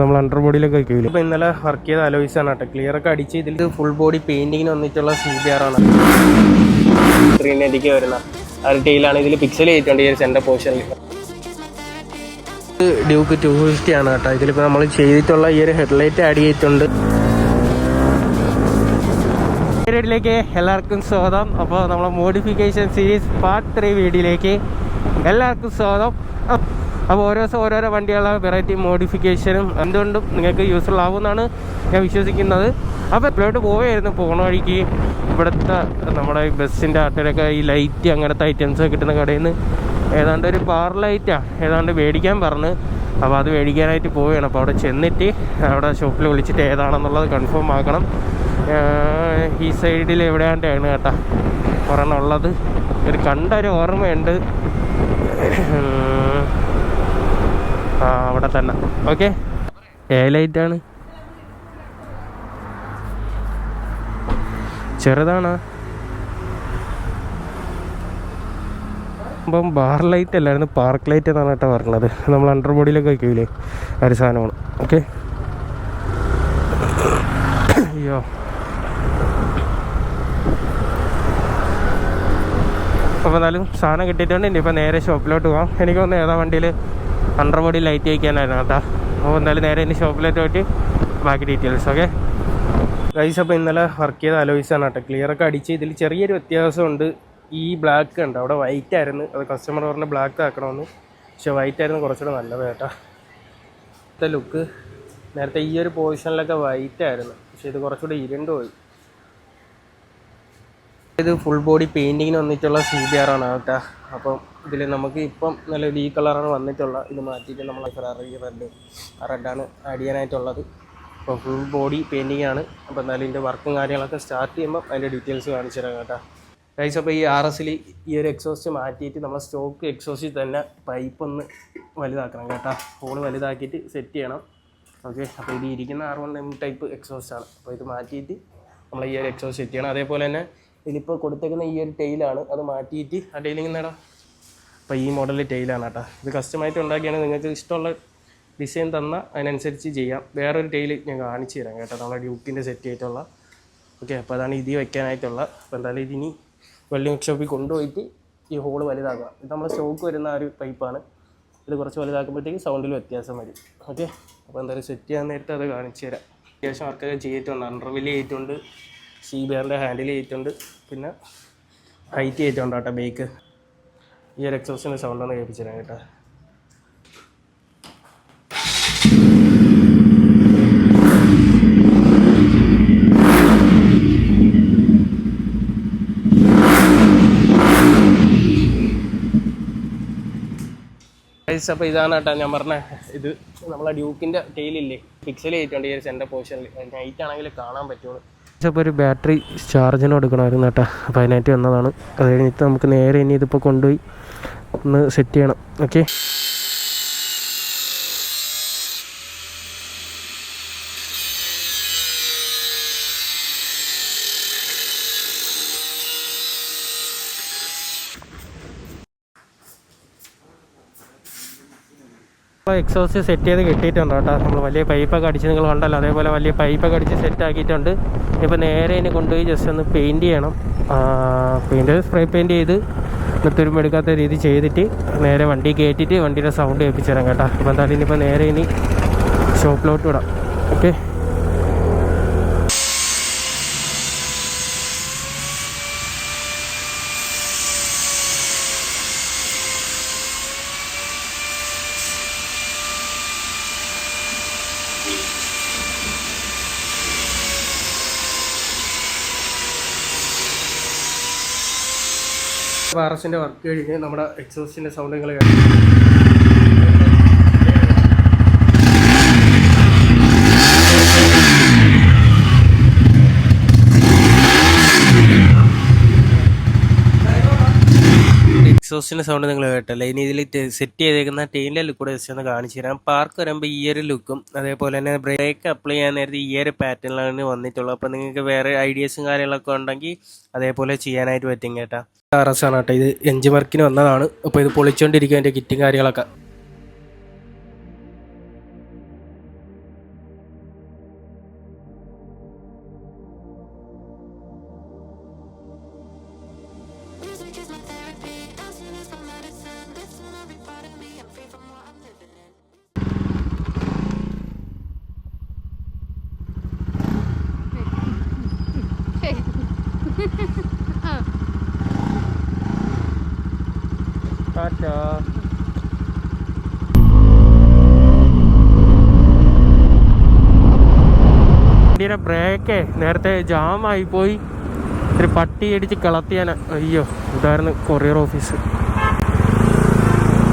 നമ്മൾ അണ്ടർ ബോഡിയിലൊക്കെ വയ്ക്കില്ല ഇപ്പോൾ ഇന്നലെ വർക്ക് ചെയ്ത അലോയ്സ് ആണ് കേട്ടോ. ക്ലിയർ ഒക്കെ അടിച്ച് ഇതിൽ ഫുൾ ബോഡി പെയിന്റിങ്ങിന് വന്നിട്ടുള്ള സി ബി ആർ ആണ്. സ്ക്രീൻ എഡിക്ക് വരുന്ന ആ ഒരു ടൈലാണ് ഇതിൽ പിക്സൽ ചെയ്തിട്ടുണ്ട് ഈ ഒരു സെന്റർ പോർഷനിൽ ഡ്യൂക്ക് ടു ഫിഫ്റ്റി ആണ് കേട്ടോ. ഇതിലിപ്പോൾ നമ്മൾ ചെയ്തിട്ടുള്ള ഈ ഒരു ഹെഡ്ലൈറ്റ് ആഡ് ചെയ്തിട്ടുണ്ട്. വീഡിയോയിലേക്ക് എല്ലാവർക്കും സ്വാഗതം. അപ്പോൾ നമ്മളെ മോഡിഫിക്കേഷൻ സീരീസ് പാർട്ട് ത്രീ വീഡിയോയിലേക്ക് എല്ലാവർക്കും സ്വാഗതം. അപ്പോൾ ഓരോ ദിവസം ഓരോരോ വണ്ടികളെ വെറൈറ്റി മോഡിഫിക്കേഷനും എന്തുകൊണ്ടും നിങ്ങൾക്ക് യൂസ്ഫുൾ ആവുമെന്നാണ് ഞാൻ വിശ്വസിക്കുന്നത്. അപ്പോൾ എപ്പോഴോട്ട് പോവുകയായിരുന്നു. പോണ വഴിക്ക് ഇവിടുത്തെ നമ്മുടെ ബസ്സിന്റെ ആട്ടിലൊക്കെ ഈ ലൈറ്റ് അങ്ങനത്തെ ഐറ്റംസ് കിട്ടുന്ന കടയിൽ നിന്ന് ഏതാണ്ട് ഒരു ബാർ ലൈറ്റാണ് ഏതാണ്ട് മേടിക്കാൻ പറഞ്ഞ്. അപ്പോൾ അത് മേടിക്കാനായിട്ട് പോവുകയാണ്. അപ്പോൾ അവിടെ ചെന്നിട്ട് അവിടെ ഷോപ്പിൽ വിളിച്ചിട്ട് ഏതാണെന്നുള്ളത് കൺഫേം ആക്കണം. ഈ സൈഡിൽ എവിടെയാണ്ടാണ് കേട്ടോ ഒരെണ്ണം ഉള്ളത് ഒരു കണ്ടൊരു ഓർമ്മയുണ്ട്. അവിടെ തന്നെ. ഓക്കെ ലൈറ്റാണ് ചെറുതാണ്. അപ്പം ബാർ ലൈറ്റ് അല്ലായിരുന്നു പാർക്ക് ലൈറ്റ് എന്നാണ് കേട്ടോ പറഞ്ഞത്. നമ്മൾ അണ്ടർ ബോഡിയിലൊക്കെ വയ്ക്കൂലേ ഒരു സാധനമാണ്. ഓക്കെ അയ്യോ. അപ്പോൾ എന്നാലും സാധനം കിട്ടിയിട്ടുണ്ട്. ഇനിയിപ്പോൾ നേരെ ഷോപ്പിലോട്ട് പോകാം എനിക്ക് തോന്നുന്നു ഏതാ വണ്ടിയിൽ അണ്ടർ ബോഡി ലൈറ്റ് വയ്ക്കാനായിരുന്നു കേട്ടോ. അപ്പോൾ എന്തായാലും നേരെ ഇനി ഷോപ്പിലേക്ക് പോയിട്ട് ബാക്കി ഡീറ്റെയിൽസ് ഓക്കെ ഗൈസ് അപ്പോൾ ഇന്നലെ വർക്ക് ചെയ്ത ആണ് കേട്ടോ. ക്ലിയർ ഒക്കെ അടിച്ച് ഇതിൽ ചെറിയൊരു വ്യത്യാസമുണ്ട്. ഈ ബ്ലാക്ക് ഉണ്ട് അവിടെ വൈറ്റ് ആയിരുന്നു. അത് കസ്റ്റമർ പറഞ്ഞ് ബ്ലാക്ക് ആക്കണമെന്ന്. പക്ഷേ വൈറ്റ് ആയിരുന്നു കുറച്ചുകൂടെ നല്ലത് കേട്ടോ. ഇത്തെ ലുക്ക് നേരത്തെ ഈ ഒരു പൊസിഷനിലൊക്കെ വൈറ്റ് ആയിരുന്നു. പക്ഷേ ഇത് കുറച്ചുകൂടെ ഇരുണ്ട് പോയി. ഇത് ഫുൾ ബോഡി പെയിന്റിങ്ങിന് വന്നിട്ടുള്ള സി ബി ആർ ആണ് കേട്ടോ. അപ്പം ഇതിൽ നമുക്ക് ഇപ്പം നല്ല ഈ കളറാണ് വന്നിട്ടുള്ള ഇത് മാറ്റിയിട്ട് നമ്മൾ ഫെറാറി റെഡ് ആ റെഡാണ് ആഡ് ചെയ്യാനായിട്ടുള്ളത്. അപ്പോൾ ഫുൾ ബോഡി പെയിന്റിംഗ് ആണ്. അപ്പോൾ എന്നാലും ഇതിന്റെ വർക്കും കാര്യങ്ങളൊക്കെ സ്റ്റാർട്ട് ചെയ്യുമ്പോൾ അതിന്റെ ഡീറ്റെയിൽസ് കാണിച്ചു തരാം കേട്ടോ. ഗൈസ് അപ്പോൾ ഈ ആർ എസിൽ ഈ ഒരു എക്സോസ്റ്റ് മാറ്റിയിട്ട് നമ്മൾ സ്റ്റോക്ക് എക്സോസ്റ്റിൽ തന്നെ പൈപ്പ് ഒന്ന് വലുതാക്കണം കേട്ടോ. ഹോൾ വലുതാക്കിയിട്ട് സെറ്റ് ചെയ്യണം. ഓക്കെ അപ്പോൾ ഇത് ഇരിക്കുന്ന R one M type exhaust ആണ്. അപ്പോൾ ഇത് മാറ്റിയിട്ട് നമ്മൾ ഈ ഒരു എക്സോസ്റ്റ് സെറ്റ് ചെയ്യണം. അതേപോലെ തന്നെ ഇതിലിപ്പോൾ കൊടുത്തേക്കുന്ന ഈ ഒരു ടൈലാണ് അത് മാറ്റിയിട്ട് ആ ടൈലിങ് നേടാം അപ്പോൾ ഈ മോഡൽ ടൈലാണ് കേട്ടോ. ഇത് കസ്റ്റമായിട്ട് ഉണ്ടാക്കിയാണ് നിങ്ങൾക്ക് ഇഷ്ടമുള്ള ഡിസൈൻ തന്ന അതിനനുസരിച്ച് ചെയ്യാം. വേറൊരു ടൈൽ ഞാൻ കാണിച്ചു തരാം കേട്ടോ. നമ്മളെ ഡ്യൂക്കിന്റെ സെറ്റ് ആയിട്ടുള്ള. ഓക്കെ അപ്പോൾ അതാണ് ഇത് വെക്കാനായിട്ടുള്ള. അപ്പോൾ എന്തായാലും ഇതിനി വെൽഡിംഗ് ഷോപ്പിൽ കൊണ്ടുപോയിട്ട് ഈ ഹോൾ വലുതാക്കുക. ഇത് നമ്മൾ സ്റ്റോക്ക് വരുന്ന ഒരു പൈപ്പാണ് ഇത് കുറച്ച് വലുതാക്കുമ്പോഴത്തേക്ക് സൗണ്ടിൽ വ്യത്യാസം വരും. ഓക്കെ അപ്പോൾ എന്തായാലും സെറ്റ് ചെയ്യാൻ നേരത്തെ അത് കാണിച്ചു തരാം. അത്യാവശ്യം വർക്കൊക്കെ ചെയ്തിട്ടുണ്ട്. അണ്ടർവിൽ ചെയ്തിട്ടുണ്ട്. സി ബിയറിന്റെ ഹാൻഡിൽ ചെയ്തിട്ടുണ്ട്. പിന്നെ ഹൈറ്റ് ചെയ്തിട്ടുണ്ട് കേട്ടോ ബേക്ക് ഈ ഒരു എക്സോസിന്റെ സൗണ്ട് ഒന്ന് തരാം കേട്ടോ അപ്പോൾ ഇതാണ് കേട്ടോ ഞാൻ പറഞ്ഞ ഇത്. നമ്മളെ ഡ്യൂക്കിന്റെ ടൈലില്ലേ പിക്സൽ ചെയ്തിട്ടുണ്ട് ഈ ഒരു സെന്റർ പോർഷനിൽ നൈറ്റ് ആണെങ്കിൽ കാണാൻ പറ്റുള്ളൂ. അപ്പോൾ ഒരു ബാറ്ററി ചാർജിന് കൊടുക്കണമായിരുന്നു കേട്ടോ. അപ്പോൾ അതിനായിട്ട് വന്നതാണ്. അത് കഴിഞ്ഞിട്ട് നമുക്ക് നേരെ ഇനി ഇതിപ്പോൾ കൊണ്ടുപോയി ഒന്ന് സെറ്റ് ചെയ്യണം. ഓക്കെ എക്സോസ് സെറ്റ് ചെയ്ത് കിട്ടിയിട്ടുണ്ട് കേട്ടോ. നമ്മൾ വലിയ പൈപ്പൊക്കെ അടിച്ച് നിങ്ങൾ കണ്ടല്ലോ. അതേപോലെ വലിയ പൈപ്പൊക്കെ അടിച്ച് സെറ്റ് ആക്കിയിട്ടുണ്ട്. ഇപ്പോൾ നേരെ ഇനി കൊണ്ടുപോയി ജസ്റ്റ് ഒന്ന് പെയിന്റ് ചെയ്യണം. പെയിന്റ് സ്പ്രേ പെയിന്റ് ചെയ്ത് തുരുമ്പെടുക്കാത്ത രീതി ചെയ്തിട്ട് നേരെ വണ്ടി കയറ്റിയിട്ട് വണ്ടിയുടെ സൗണ്ട് കേൾപ്പിച്ചു തരാം കേട്ടോ. അപ്പോൾ എന്തായാലും ഇനിയിപ്പോൾ നേരെ ഇനി ഷോപ്പിലോട്ട് വിടാം. ഓക്കെ ആർ എസിന്റെ വർക്ക് കഴിഞ്ഞ് നമ്മുടെ എക്സോസിന്റെ സൗണ്ട് എക്സോസ്റ്റിന്റെ സൗണ്ട് നിങ്ങൾ കേട്ടല്ലേ? ഇനി ഇതിൽ സെറ്റ് ചെയ്തേക്കുന്ന ടീനിന്റെ ലുക്കൂടെ ജസ്റ്റ് ഒന്ന് കാണിച്ചു തരാം. പാർക്ക് വരുമ്പോൾ ഈ ഒരു ലുക്കും അതേപോലെ തന്നെ ബ്രേക്ക് അപ്ലൈ ചെയ്യാൻ നേരത്തെ ഈ ഒരു പാറ്റേണിലാണ് വന്നിട്ടുള്ളത്. അപ്പോൾ നിങ്ങൾക്ക് വേറെ ഐഡിയസും കാര്യങ്ങളൊക്കെ ഉണ്ടെങ്കിൽ അതേപോലെ ചെയ്യാനായിട്ട് പറ്റും കേട്ടാ. ആർ കേട്ടോ. ഇത് എഞ്ചിൻ വർക്കിന് വന്നതാണ്. അപ്പോൾ ഇത് പൊളിച്ചുകൊണ്ടിരിക്കും അതിന്റെ കിറ്റും കാര്യങ്ങളൊക്കെ. My therapy. ടാറ്റാ വണ്ടിയുടെ ബ്രേക്കേ നേരത്തെ ജാമായി പോയി. ഒരു പട്ടി അടിച്ച് കിളത്തിയാന. അയ്യോ ഇതായിരുന്നു കൊറിയർ ഓഫീസ്.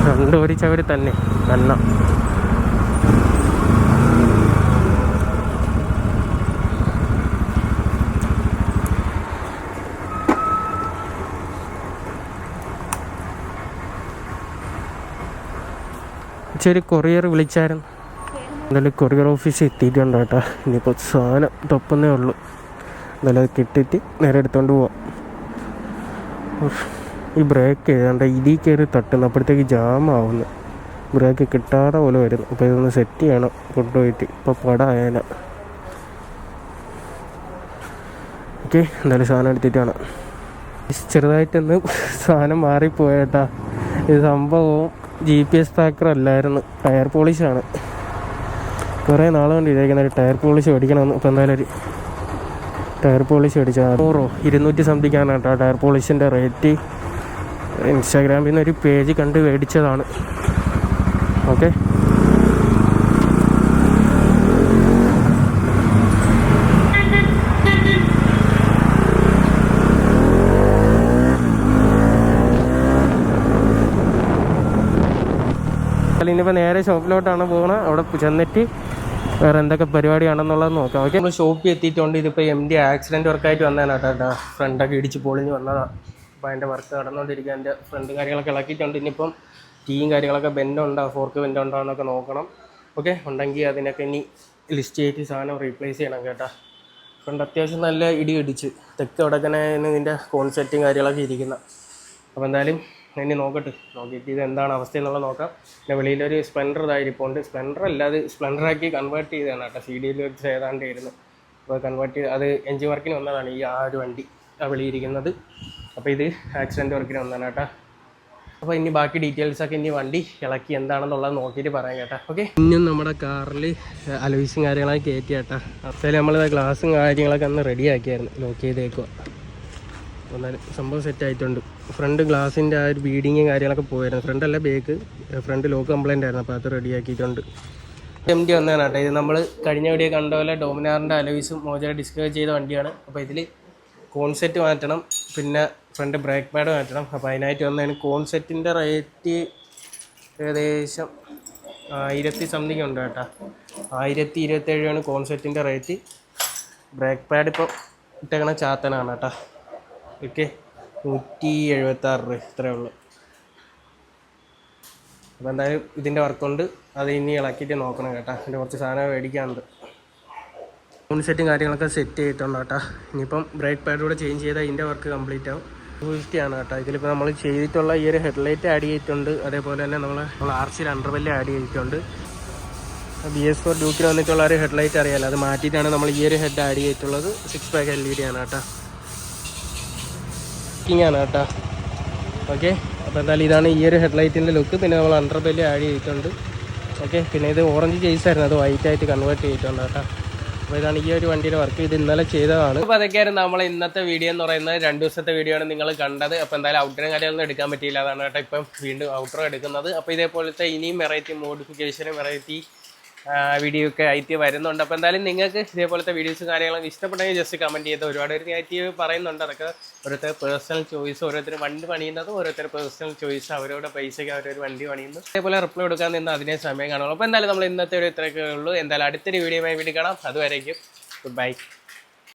രണ്ടു ഒരു ചവര് തന്നെ. തന്നെ ശരി കൊറിയർ വിളിച്ചായിരുന്നു. എന്തായാലും കൊറിയർ ഓഫീസിൽ എത്തിയിട്ടുണ്ട് കേട്ടോ. ഇനിയിപ്പോൾ സാധനം തൊപ്പുന്നേ ഉള്ളൂ. എന്തായാലും അത് കിട്ടിയിട്ട് നേരെ എടുത്തുകൊണ്ട് പോവാം. ഈ ബ്രേക്ക് ഏതാണ്ട് ഇതിൽ കയറി അപ്പോഴത്തേക്ക് ജാമാവുന്നു ബ്രേക്ക് കിട്ടാതെ പോലെ വരുന്നു. അപ്പോൾ ഇതൊന്ന് സെറ്റ് ചെയ്യണം. കൊണ്ടുപോയിട്ട് ഇപ്പോൾ പട ആയാല ഓക്കെ എന്തായാലും സാധനം എടുത്തിട്ട് വേണം. ചെറുതായിട്ടൊന്ന് സാധനം മാറിപ്പോയേട്ടാ. ഇത് സംഭവം ജി പി എസ് പാക്കർ അല്ലായിരുന്നു. ടയർ പോളിഷാണ് കുറേ നാൾ കൊണ്ട് ഇരിക്കുന്ന ഒരു ടയർ പോളിഷ് മേടിക്കണമെന്ന്. ഇപ്പം എന്തായാലും ഒരു ടയർ പോളിഷ് മേടിച്ചാൽ നൂറോ ഇരുന്നൂറ്റി സംതിങ് ആണ് കേട്ടോ ടയർ പോളിഷിന്റെ റേറ്റ് ഇൻസ്റ്റാഗ്രാമിൽ നിന്ന് ഒരു പേജ് കണ്ട് മേടിച്ചതാണ്. ഓക്കെ ഇനിയിപ്പോൾ നേരെ ഷോപ്പിലോട്ടാണ് പോകുന്നത് അവിടെ ചെന്നിട്ട് വേറെ എന്തൊക്കെ പരിപാടിയാണെന്നുള്ളത് നോക്കാം. ഓക്കെ നമ്മൾ ഷോപ്പിൽ എത്തിയിട്ടുണ്ട് ഇതിപ്പോൾ എം ഡി ആക്സിഡന്റ് വർക്കായിട്ട് വന്നതാണ് കേട്ടോ ഫ്രണ്ടൊക്കെ ഇടിച്ച് പൊളിഞ്ഞ് വന്നതാണ് അപ്പോൾ അതിന്റെ വർക്ക് നടന്നുകൊണ്ടിരിക്കുക എന്റെ ഫ്രണ്ട് കാര്യങ്ങളൊക്കെ ഇളക്കിയിട്ടുണ്ട്. ഇനിയിപ്പം ടീയും കാര്യങ്ങളൊക്കെ ബെൻഡുണ്ടോ ഫോർക്ക് ബെൻഡുണ്ടോ എന്നൊക്കെ നോക്കണം. ഓക്കെ ഉണ്ടെങ്കിൽ അതിനൊക്കെ ഇനി ലിസ്റ്റ് ചെയ്തിട്ട് സാധനം റീപ്ലേസ് ചെയ്യണം കേട്ടോ. ഫ്രണ്ട് അത്യാവശ്യം നല്ല ഇടി ഇടിച്ച്. തെക്ക് വടക്കനെ ഇതിന്റെ കോൺസെപ്റ്റും കാര്യങ്ങളൊക്കെ ഇരിക്കുന്ന. അപ്പോൾ എന്തായാലും ഇനി നോക്കട്ടെ. നോക്കിയിട്ട് ഇത് എന്താണ് അവസ്ഥ എന്നുള്ളത് നോക്കാം. പിന്നെ വെളിയിലൊരു സ്പ്ലെൻഡർ ഇതായിരിപ്പുണ്ട് സ്പ്ലെൻഡർ അല്ലാതെ സ്പ്ലെൻഡറാക്കി കൺവേർട്ട് ചെയ്തതാണ് കേട്ടോ. സി ഡിയിൽ വെച്ച് ഏതാണ്ട് ആയിരുന്നു അപ്പോൾ കൺവേർട്ട് ചെയ്ത് അത് എൻജിൻ വർക്കിന് വന്നതാണ് ഈ ആ ഒരു വണ്ടി ആ വെളിയിരിക്കുന്നത് അപ്പോൾ ഇത് ആക്സിഡന്റ് വർക്കിന് വന്നതാണ് കേട്ടോ. അപ്പോൾ ഇനി ബാക്കി ഡീറ്റെയിൽസൊക്കെ ഇനി വണ്ടി ഇളക്കി എന്താണെന്നുള്ളത് നോക്കിയിട്ട് പറയാം കേട്ടോ. ഓക്കെ ഇനിയും നമ്മുടെ കാറിൽ അലോയ്സും കാര്യങ്ങളൊക്കെ കയറ്റി കേട്ടോ. അപ്പോൾ നമ്മൾ ഗ്ലാസും കാര്യങ്ങളൊക്കെ അന്ന് റെഡി ആക്കിയായിരുന്നു. ലോക്ക് ചെയ്തേക്കുക എന്നാലും സംഭവം സെറ്റ് ആയിട്ടുണ്ട്. ഫ്രണ്ട് ഗ്ലാസിന്റെ ആ ഒരു ബീഡിങ്ങും കാര്യങ്ങളൊക്കെ പോയായിരുന്നു. ഫ്രണ്ട് അല്ല ബേക്ക് ഫ്രണ്ട് ലോ കംപ്ലൈന്റ് ആയിരുന്നു. അപ്പോൾ അത് റെഡിയാക്കിയിട്ടുണ്ട്. എം ഡി വന്നതാണ് കേട്ടോ. ഇത് നമ്മൾ കഴിഞ്ഞ വീഡിയോ കണ്ട പോലെ ഡോമിനാറിന്റെ അലോയ്സും മോജയുടെ ഡിസ്കവർ ചെയ്ത വണ്ടിയാണ്. അപ്പോൾ ഇതിൽ കോൺസെറ്റ് മാറ്റണം. പിന്നെ ഫ്രണ്ട് ബ്രേക്ക് പാഡ് മാറ്റണം. അപ്പോൾ അതിനായിട്ട് വന്നതിന് കോൺസെറ്റിന്റെ റേറ്റ് ഏകദേശം ആയിരത്തി സംതിങ് ഉണ്ട് കേട്ടോ. ആയിരത്തി ഇരുപത്തേഴാണ് കോൺസെറ്റിന്റെ റേറ്റ് ബ്രേക്ക് പാഡ് ഇപ്പോൾ ഇട്ടേക്കണ ചാത്തനാണ് കേട്ടോ. ഓക്കെ നൂറ്റി എഴുപത്താറ് രൂപ ഇത്രയേ ഉള്ളൂ. അപ്പോൾ എന്തായാലും ഇതിന്റെ വർക്കുണ്ട് അത് ഇനി ഇളക്കിയിട്ട് നോക്കണം കേട്ടോ. എന്റെ കുറച്ച് സാധനം മേടിക്കാനുണ്ട്. മൂന്ന് സെറ്റും കാര്യങ്ങളൊക്കെ സെറ്റ് ചെയ്തിട്ടുണ്ട് കേട്ടോ. ഇനിയിപ്പം ബ്രേക്ക് പാഡ് കൂടെ ചേഞ്ച് ചെയ്താൽ ഇതിന്റെ വർക്ക് കംപ്ലീറ്റ് ആവും. ടു ആണ് കേട്ടോ. ഇതിലിപ്പോൾ നമ്മൾ ചെയ്തിട്ടുള്ള ഈ ഒരു ഹെഡ്ലൈറ്റ് ആഡ് ചെയ്തിട്ടുണ്ട്. അതേപോലെ തന്നെ നമ്മൾ നമ്മൾ ആർ സി അണ്ടർവെല്ല് ആഡ് ചെയ്തിട്ടുണ്ട്. ബി എസ് ഫോർ ഡ്യൂക്കിൽ വന്നിട്ടുള്ള ഒരു ഹെഡ്ലൈറ്റ് അറിയാലോ. അത് മാറ്റിയിട്ടാണ് നമ്മൾ ഈ ഒരു ഹെഡ് ആഡ് ചെയ്തിട്ടുള്ളത്. Six pack L E D ആണ് കേട്ടോ. വർക്കിംഗ് ആണ് കേട്ടോ. ഓക്കെ അപ്പോൾ എന്തായാലും ഇതാണ് ഈ ഒരു ഹെഡ്ലൈറ്റിന്റെ ലുക്ക് പിന്നെ നമ്മൾ അണ്ടർ ബെല്ല് ആഡ് ചെയ്തിട്ടുണ്ട്. ഓക്കെ പിന്നെ ഇത് ഓറഞ്ച് ചെയ്സ് ആയിരുന്നു. അത് വൈറ്റ് ആയിട്ട് കൺവേർട്ട് ചെയ്തിട്ടുണ്ട് കേട്ടോ. അപ്പോൾ ഇതാണ് ഈ ഒരു വണ്ടിയുടെ വർക്ക് ഇത് ഇന്നലെ ചെയ്തതാണ്. അപ്പോൾ അതൊക്കെയായിരുന്നു നമ്മളെ ഇന്നത്തെ വീഡിയോ എന്ന് പറയുന്നത്. രണ്ട് ദിവസത്തെ വീഡിയോ ആണ് നിങ്ങൾ കണ്ടത്. അപ്പോൾ എന്തായാലും ഔട്ടറും കാര്യങ്ങളൊന്നും എടുക്കാൻ പറ്റിയില്ല. അതാണ് കേട്ടോ ഇപ്പം വീണ്ടും ഔട്ടറും എടുക്കുന്നത്. അപ്പോൾ ഇതേപോലത്തെ ഇനിയും വെറൈറ്റി മോഡിഫിക്കേഷനും വെറൈറ്റി വീഡിയോ ഒക്കെ ആയിട്ട് വരുന്നുണ്ട്. അപ്പോൾ എന്തായാലും നിങ്ങൾക്ക് ഇതേപോലത്തെ വീഡിയോസ് കാര്യങ്ങളും ഇഷ്ടപ്പെട്ടെങ്കിൽ ജസ്റ്റ് കമന്റ് ചെയ്ത് ഒരുപാട് പേര് നെഗറ്റീവ് പറയുന്നുണ്ട്. അതൊക്കെ ഓരോരുത്തർ പേഴ്സണൽ ചോയ്സ് ഓരോരുത്തർ വണ്ടി പണിയുന്നത് ഓരോരുത്തർ പേഴ്സണൽ ചോയ്സ് അവരുടെ പൈസയ്ക്ക് അവരൊരു വണ്ടി പണിയുന്നു. അതേപോലെ റിപ്ലൈ കൊടുക്കാൻ നിന്ന് അതിനെ സമയം കാണുള്ളൂ. അപ്പോൾ എന്തായാലും നമ്മൾ ഇന്നത്തെ ഒരു ഇത്രയൊക്കെ ഉള്ളൂ. എന്തായാലും അടുത്തൊരു വീഡിയോ വീഡിയോ കാണാം. അതുവരേക്കും ഗുഡ് ബൈ